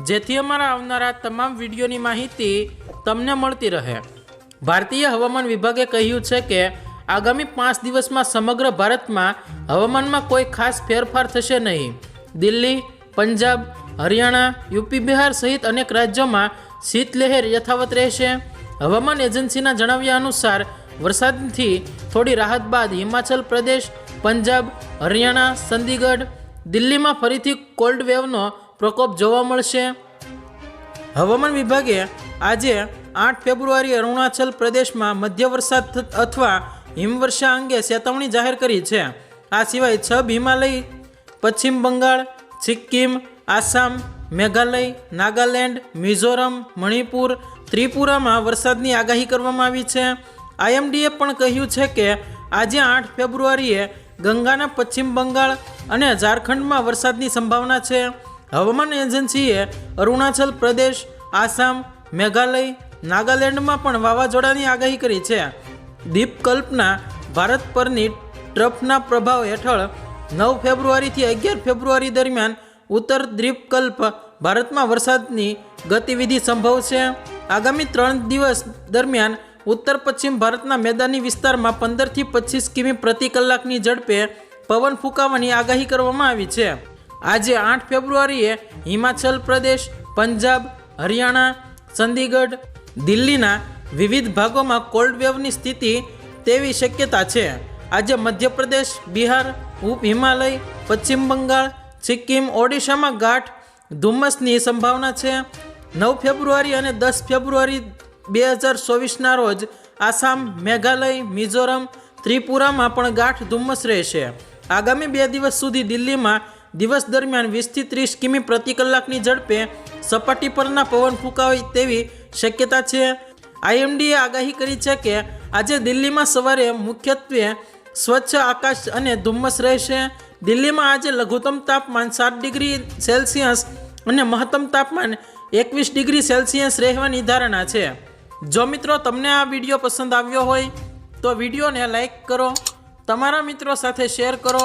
જેથી અમારા આવનારા તમામ વિડીયોની માહિતી તમને મળતી રહે. ભારતીય હવામાન વિભાગે કહ્યું છે કે, આગામી પાંચ દિવસમાં સમગ્ર ભારતમાં હવામાનમાં કોઈ ખાસ ફેરફાર થશે નહીં. દિલ્હી, પંજાબ, હરિયાણા, યુપી, બિહાર સહિત અનેક રાજ્યોમાં શીતલહેર યથાવત રહેશે. હવામાન એજન્સીના જણાવ્યા અનુસાર, વરસાદથી થોડી રાહત બાદ હિમાચલ પ્રદેશ, પંજાબ, હરિયાણા, ચંદીગઢ, દિલ્હીમાં ફરીથી કોલ્ડ વેવનો પ્રકોપ જોવા મળશે. હવામાન વિભાગે આજે આઠ ફેબ્રુઆરી અરુણાચલ પ્રદેશમાં મધ્ય વરસાદ અથવા હિમવર્ષા અંગે ચેતવણી જાહેર કરી છે. આ સિવાય છ હિમાલય પશ્ચિમ બંગાળ, સિક્કિમ, આસામ, મેઘાલય, નાગાલેન્ડ, મિઝોરમ, મણિપુર, ત્રિપુરામાં વરસાદની આગાહી કરવામાં આવી છે. આઈએમડીએ પણ કહ્યું છે કે આજે આઠ ફેબ્રુઆરીએ ગંગાના પશ્ચિમ બંગાળ અને ઝારખંડમાં વરસાદની સંભાવના છે. હવામાન એજન્સીએ અરુણાચલ પ્રદેશ, આસામ, મેઘાલય, નાગાલેન્ડમાં પણ વાવાઝોડાની આગાહી કરી છે. દીપકલ્પના ભારત પરની ટ્રફના પ્રભાવ હેઠળ નવ ફેબ્રુઆરીથી અગિયાર ફેબ્રુઆરી દરમિયાન ઉત્તર દ્વીપકલ્પ ભારતમાં વરસાદની ગતિવિધિ સંભવ છે. આગામી ત્રણ દિવસ દરમિયાન ઉત્તર પશ્ચિમ ભારતના મેદાની વિસ્તારમાં પંદરથી પચીસ કિમી પ્રતિ કલાકની ઝડપે પવન ફૂંકાવાની આગાહી કરવામાં આવી છે. આજે આઠ ફેબ્રુઆરીએ હિમાચલ પ્રદેશ, પંજાબ, હરિયાણા, ચંદીગઢ, દિલ્હીના વિવિધ ભાગોમાં કોલ્ડ વેવની સ્થિતિ તેવી શક્યતા છે. આજે મધ્યપ્રદેશ, બિહાર ઉપ હિમાલય પશ્ચિમ બંગાળ, સિક્કિમ, ઓડિશામાં ગાઢ ધુમ્મસની સંભાવના છે. નવ ફેબ્રુઆરી અને દસ ફેબ્રુઆરી બે હજાર ચોવીસના રોજ આસામ, મેઘાલય, મિઝોરમ, ત્રિપુરામાં પણ ગાઢ ધુમ્મસ રહેશે. આગામી બે દિવસ સુધી દિલ્હીમાં દિવસ દરમિયાન વીસથી ત્રીસ કિમી પ્રતિ કલાકની ઝડપે સપાટી પરના પવન ફૂંકાય તેવી શક્યતા છે. આઈએમડીએ આગાહી કરી છે કે આજે દિલ્હીમાં સવારે મુખ્યત્વે સ્વચ્છ આકાશ અને ધુમ્મસ રહેશે. દિલ્હીમાં આજે લઘુત્તમ તાપમાન સાત ડિગ્રી સેલ્સિયસ અને મહત્તમ તાપમાન એકવીસ ડિગ્રી સેલ્સિયસ રહેવાની ધારણા છે. જો મિત્રો તમને આ વીડિયો પસંદ આવ્યો હોય તો વિડીયોને લાઈક કરો, તમારા મિત્રો સાથે શેર કરો